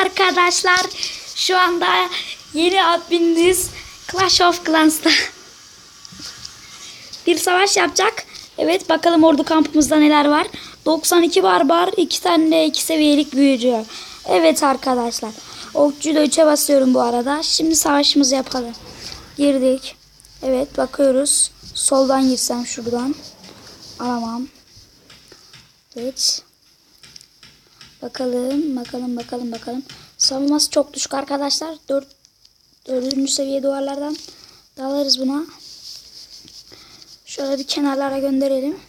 arkadaşlar. Şu anda yeni admininiz Clash of Clans'ta. Bir savaş yapacak. Evet bakalım ordu kampımızda neler var. 92 barbar, 2 tane de 2 seviyelik büyücü. Evet arkadaşlar. Okçuyu da 3'e basıyorum bu arada. Şimdi savaşımızı yapalım. Girdik. Evet bakıyoruz. Soldan girsem şuradan. Alamam. Evet. Bakalım, bakalım, bakalım, bakalım. Savunması çok düşük arkadaşlar. 4 4. seviye duvarlardan dalarız buna. Şöyle bir kenarlara gönderelim.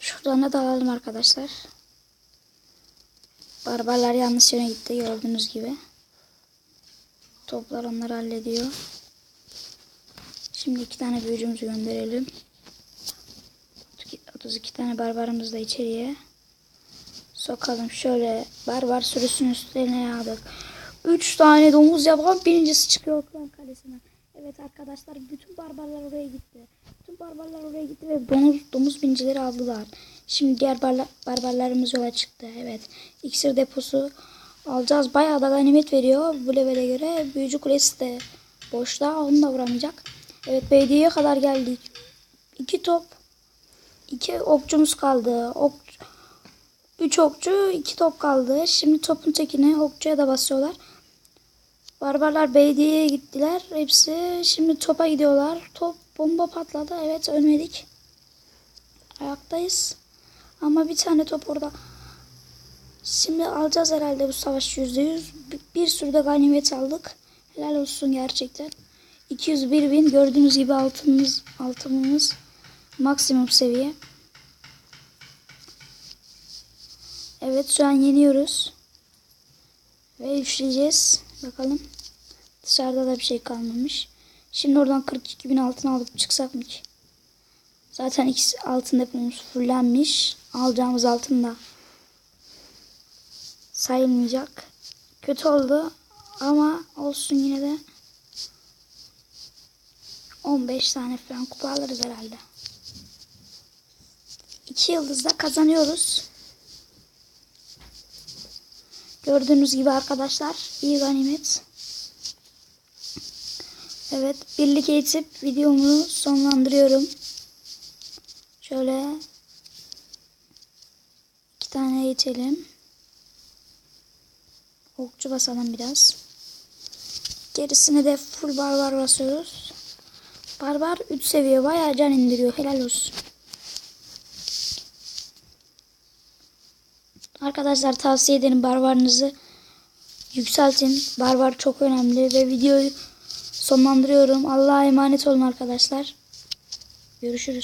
Şuradan da dalalım arkadaşlar. Barbarlar yanlış yöne gitti gördüğünüz gibi. Toplar onları hallediyor. Şimdi iki tane büyücümüzü gönderelim. 32 tane barbarımızı da içeriye sokalım. Şöyle barbar sürüsünün üstlerine yağdık. 3 tane domuz yapan birincisi çıkıyor klan kalesine. Evet arkadaşlar bütün barbarlar oraya gitti. Bütün barbarlar oraya gitti ve domuz, domuz bincileri aldılar. Şimdi diğer barla, barbarlarımız yola çıktı. Evet. İksir deposu alacağız. Bayağı da ganimet veriyor bu levele göre. Büyücü kulesi de boşta. Onu da vuramayacak. Evet belediyeye kadar geldik. İki top. iki okçumuz kaldı. Ok, üç okçu, iki top kaldı. Şimdi topun tekini okçuya da basıyorlar. Barbarlar belediyeye gittiler. Hepsi şimdi topa gidiyorlar. Top bomba patladı. Evet ölmedik. Ayaktayız. Ama bir tane top orada. Şimdi alacağız herhalde bu savaş yüzde yüz. Bir, bir sürü de ganimet aldık. Helal olsun gerçekten. 201 bin gördüğünüz gibi altınımız, altınımız maksimum seviye. Evet şu an yeniyoruz. Ve üçleyeceğiz. Bakalım. Dışarıda da bir şey kalmamış. Şimdi oradan 42 bin altın alıp çıksak mı ki? Zaten ikisi altın depomuz fullenmiş. Alacağımız altın da sayılmayacak. Kötü oldu ama olsun yine de 15 tane falan kupa alırız herhalde. 2 yıldızda kazanıyoruz. Gördüğünüz gibi arkadaşlar iyi ganimet. Evet birlik eğitip videomu sonlandırıyorum. Şöyle iki tane eğitelim. Okçu basalım biraz. Gerisine de full barbar basıyoruz. Barbar 3 seviye bayağı can indiriyor. Helal olsun. Arkadaşlar tavsiye ederim barbarınızı yükseltin. Barbar çok önemli ve videoyu sonlandırıyorum. Allah'a emanet olun arkadaşlar. Görüşürüz.